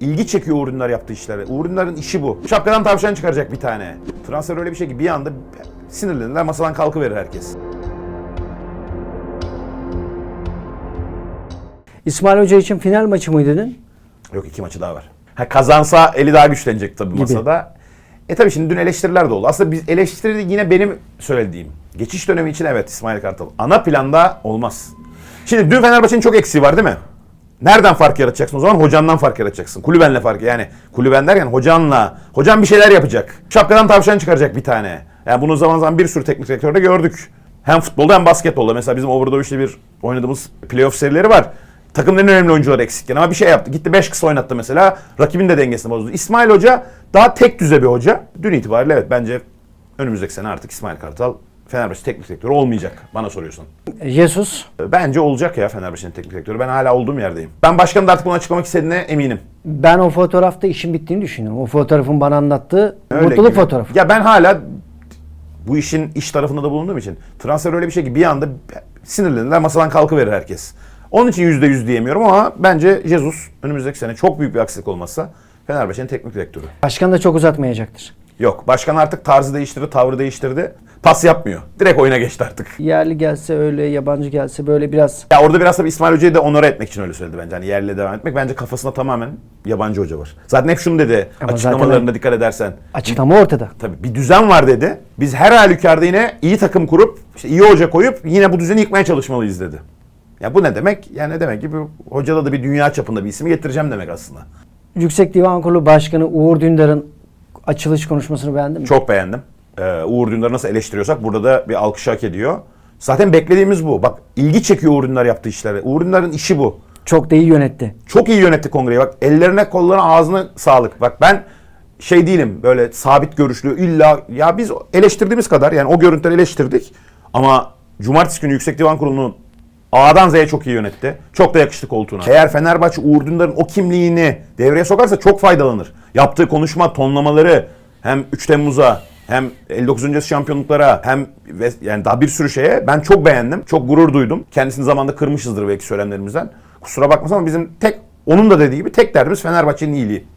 ilgi çekiyor Uğur Dündar yaptığı işlere. Uğur Dündar'ın işi bu. Şapkadan tavşan çıkaracak bir tane. Transfer öyle bir şey ki bir anda sinirlenirler masadan kalkıverir herkes. İsmail Hoca için final maçı mıydı dün? Yok iki maçı daha var. Ha, kazansa eli daha güçlenecek tabii masada. E tabii şimdi dün eleştiriler de oldu. Aslında biz eleştiri yine benim söylediğim. Geçiş dönemi için evet İsmail Kartal. Ana planda olmaz. Şimdi dün Fenerbahçe'nin çok eksiği var değil mi? Nereden fark yaratacaksın o zaman? Hocandan fark yaratacaksın. Kulübenle fark yani kulüben derken hocanla. Hocan bir şeyler yapacak. Şapkadan tavşan çıkaracak bir tane. Yani bunu zaman zaman bir sürü teknik direktörde gördük. Hem futbolda hem basketbolda. Mesela bizim Obradoviç'le bir oynadığımız playoff serileri var. Takımın en önemli oyuncuları eksikken ama bir şey yaptı. Gitti 5 kısa oynattı mesela. Rakibin de dengesini bozdu. İsmail Hoca daha tek düze bir hoca. Dün itibariyle evet bence önümüzdeki sene artık İsmail Kartal Fenerbahçe teknik direktörü olmayacak bana soruyorsun. Jesus. Bence olacak ya Fenerbahçe'nin teknik direktörü. Ben hala olduğum yerdeyim. Ben başkanın da artık bunu açıklamak istediğine eminim. Ben o fotoğrafta işin bittiğini düşünüyorum. O fotoğrafın bana anlattığı Öyle mutluluk gibi. fotoğrafı. Ya ben hala bu işin iş tarafında da bulunduğum için transfer öyle bir şey ki bir anda sinirlenirler masadan kalkıverir herkes. Onun için yüzde yüz diyemiyorum ama bence Jesus önümüzdeki sene çok büyük bir aksilik olmazsa Fenerbahçe'nin teknik direktörü. Başkan da çok uzatmayacaktır. Yok başkan artık tarzı değiştirdi, tavrı değiştirdi. Pas yapmıyor. Direkt oyuna geçti artık. Yerli gelse öyle, yabancı gelse böyle biraz Ya orada biraz tabii İsmail Hoca'yı da onore etmek için öyle söyledi bence. Hani yerle devam etmek. Bence kafasında tamamen yabancı hoca var. Zaten hep şunu dedi Ama açıklamalarında zaten- dikkat edersen. açıklama ortada. Tabii bir düzen var dedi. Biz her halükarda yine iyi takım kurup işte iyi hoca koyup yine bu düzeni yıkmaya çalışmalıyız dedi. Ya bu ne demek? Yani ne demek ki bu hocada da bir dünya çapında bir isim getireceğim demek aslında. Yüksek Divan Kurulu Başkanı Uğur Dündar'ın açılış konuşmasını beğendin mi? Çok beğendim. Ee, Uğur Dündar'ı nasıl eleştiriyorsak burada da bir alkış hak ediyor. Zaten beklediğimiz bu. Bak ilgi çekiyor Uğur Dündar yaptığı işlere. Uğur Dündar'ın işi bu. Çok da iyi yönetti. Çok iyi yönetti kongreyi. Bak ellerine kollarına ağzına sağlık. Bak ben şey değilim böyle sabit görüşlü illa ya biz eleştirdiğimiz kadar yani o görüntüleri eleştirdik ama cumartesi günü Yüksek Divan Kurulu'nun A'dan Z'ye çok iyi yönetti. Çok da yakıştı koltuğuna. Eğer Fenerbahçe Uğur Dündar'ın o kimliğini devreye sokarsa çok faydalanır. Yaptığı konuşma, tonlamaları hem 3 Temmuz'a hem 59. şampiyonluklara hem yani daha bir sürü şeye ben çok beğendim. Çok gurur duydum. Kendisini zamanında kırmışızdır belki söylemlerimizden. Kusura bakmasın ama bizim tek onun da dediği gibi tek derdimiz Fenerbahçe'nin iyiliği.